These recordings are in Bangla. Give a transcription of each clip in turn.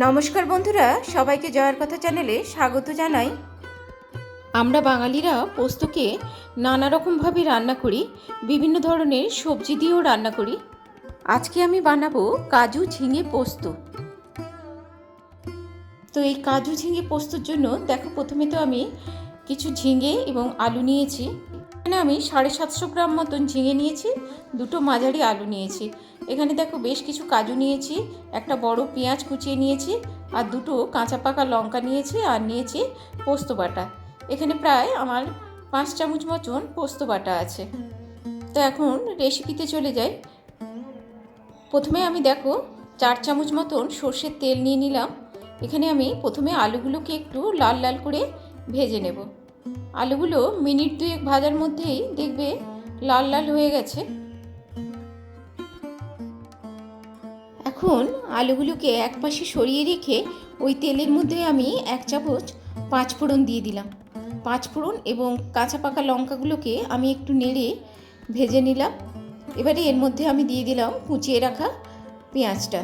নমস্কার বন্ধুরা, সবাইকে জয়ের কথা চ্যানেলে স্বাগত জানাই। আমরা বাঙালিরা পোস্তকে নানা রকমভাবে রান্না করি, বিভিন্ন ধরনের সবজি দিয়েও রান্না করি। আজকে আমি বানাবো কাজু ঝিঙে পোস্ত। তো এই কাজু ঝিঙে পোস্তর জন্য দেখো প্রথমে তো আমি কিছু ঝিঙে এবং আলু নিয়েছি। এখানে আমি সাড়ে সাতশো গ্রাম মতন ঝিঙে নিয়েছি, দুটো মাঝারি আলু নিয়েছি। এখানে দেখো বেশ কিছু কাজু নিয়েছি, একটা বড় পেঁয়াজ কুচিয়ে নিয়েছি, আর দুটো কাঁচা পাকা লঙ্কা নিয়েছি আর নিয়েছি পোস্ত বাটা। এখানে প্রায় আমার পাঁচ চামচ মতন পোস্ত বাটা আছে। তো এখন রেসিপিতে চলে যাই। প্রথমে আমি দেখো চার চামচ মতন সর্ষের তেল নিয়ে নিলাম। এখানে আমি প্রথমে আলুগুলোকে একটু লাল লাল করে ভেজে নেব। আলুগুলো মিনিট দুয়েক ভাজার মধ্যেই দেখবে লাল লাল হয়ে গেছে। এখন আলুগুলোকে এক পাশে সরিয়ে রেখে ওই তেলের মধ্যে আমি এক চামচ পাঁচ ফোড়ন দিয়ে দিলাম। পাঁচ ফোড়ন এবং কাঁচা পাকা লঙ্কাগুলোকে আমি একটু নেড়ে ভেজে নিলাম। এবারে এর মধ্যে আমি দিয়ে দিলাম কুচিয়ে রাখা পেঁয়াজটা।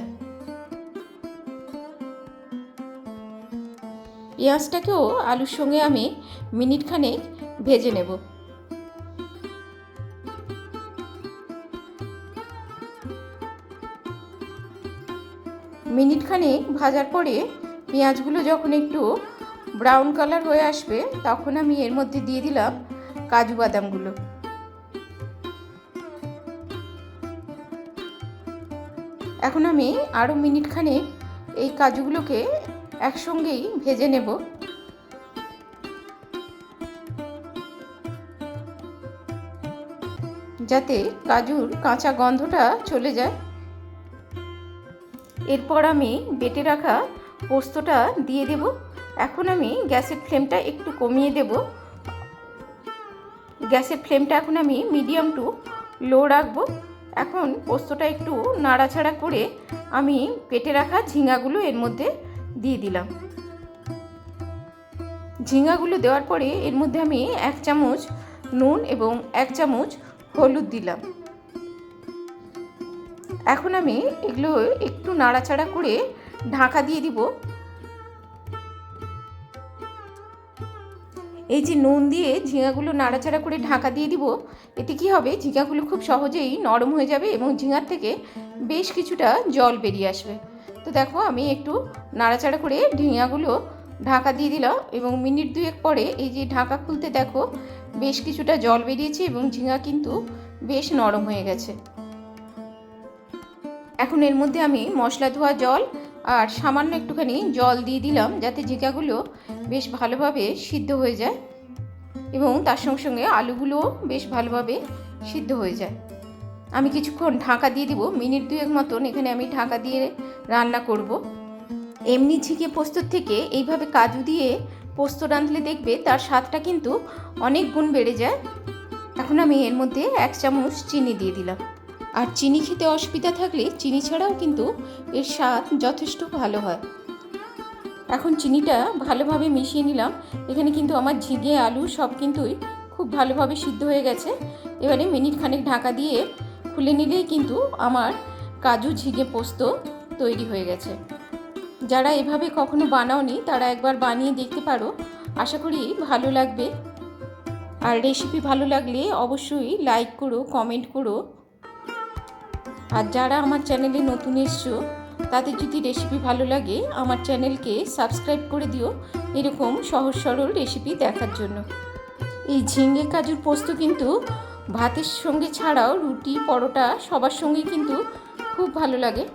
পেঁয়াজটাকেও আলুর সঙ্গে আমি মিনিট খানেক ভেজে নেব। মিনিট খানেক ভাজার পরে পেঁয়াজগুলো যখন একটু ব্রাউন কালার হয়ে আসবে, তখন আমি এর মধ্যে দিয়ে দিলাম কাজু বাদামগুলো। এখন আমি আরও মিনিট খানেক এই কাজুগুলোকে একসঙ্গেই ভেজে নেব। যাতে কাজুর কাঁচা গন্ধটা চলে যায়। এরপর আমি বেটে রাখা পোস্তটা দিয়ে দেব। এখন আমি গ্যাসের ফ্লেমটা একটু কমিয়ে দেব। গ্যাসের ফ্লেমটা এখন আমি মিডিয়াম টু লো রাখব। এখন পোস্তটা একটু নাড়াচাড়া করে আমি পেটে রাখা ঝিঙাগুলো এর মধ্যে দিয়ে দিলাম। ঝিঙাগুলো দেওয়ার পরে এর মধ্যে আমি এক চামচ নুন এবং এক চামচ হলুদ দিলাম। এখন আমি এগুলো একটু নাড়াচাড়া করে ঢাকা দিয়ে দিব। এই যে নুন দিয়ে ঝিঙাগুলো নাড়াচাড়া করে ঢাকা দিয়ে দিব, এতে কি হবে? ঝিঙাগুলো খুব সহজেই নরম হয়ে যাবে এবং ঝিঙার থেকে বেশ কিছুটা জল বেরিয়ে আসবে। তো দেখো আমি একটু নাড়াচাড়া করে ঢিঙাগুলো ঢাকা দিয়ে দিলাম এবং মিনিট দুয়েক পরে এই যে ঢাকা খুলতে দেখো বেশ কিছুটা জল বেরিয়েছে এবং ঝিঙা কিন্তু বেশ নরম হয়ে গেছে। এখন এর মধ্যে আমি মশলা ধোয়া জল আর সামান্য একটুখানি জল দিয়ে দিলাম যাতে ঝিঙাগুলো বেশ ভালোভাবে সিদ্ধ হয়ে যায় এবং তার সঙ্গে সঙ্গে আলুগুলোও বেশ ভালোভাবে সিদ্ধ হয়ে যায়। আমি কিছুক্ষণ ঢাকা দিয়ে দিব, মিনিট দুয়েক মতন এখানে আমি ঢাকা দিয়ে রান্না করব। এমনি ঝিঙে পোস্তর থেকে এইভাবে কাজু দিয়ে পোস্ত রাঁধলে দেখবে তার স্বাদটা কিন্তু অনেক গুণ বেড়ে যায়। এখন আমি এর মধ্যে এক চামচ চিনি দিয়ে দিলাম। আর চিনি খেতে অসুবিধা থাকলে চিনি ছাড়াও কিন্তু এর স্বাদ যথেষ্ট ভালো হয়। এখন চিনিটা ভালোভাবে মিশিয়ে নিলাম। এখানে কিন্তু আমার ঝিঙে, আলু সব কিন্তুই খুব ভালোভাবে সিদ্ধ হয়ে গেছে। এবারে মিনিট খানেক ঢাকা দিয়ে খুলে নিলেই কিন্তু আমার কাজু ঝিঙে পোস্ত তৈরি হয়ে গেছে। যারা এভাবে কখনো বানাওনি, তারা একবার বানিয়ে দেখতে পারো। আশা করি ভালো লাগবে। আর রেসিপি ভালো লাগলে অবশ্যই লাইক করো কমেন্ট করো। আর যারা আমার চ্যানেলে নতুন এসছো, তাদের যদি রেসিপি ভালো লাগে, আমার চ্যানেলকে সাবস্ক্রাইব করে দিও। এরকম সহজ সরল রেসিপি দেখার জন্য। এই ঝিঙ্গে কাজুর পোস্ত কিন্তু ভাতের সঙ্গে ছাড়াও রুটি, পরোটা সবার সঙ্গেই কিন্তু খুব ভালো লাগে।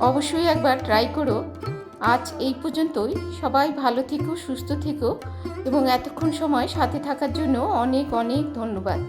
অবশ্যই একবার ট্রাই করো। আজ এই পর্যন্তই। সবাই ভালো থেকো, সুস্থ থেকো এবং এতক্ষণ সময় সাথে থাকার জন্য অনেক অনেক ধন্যবাদ।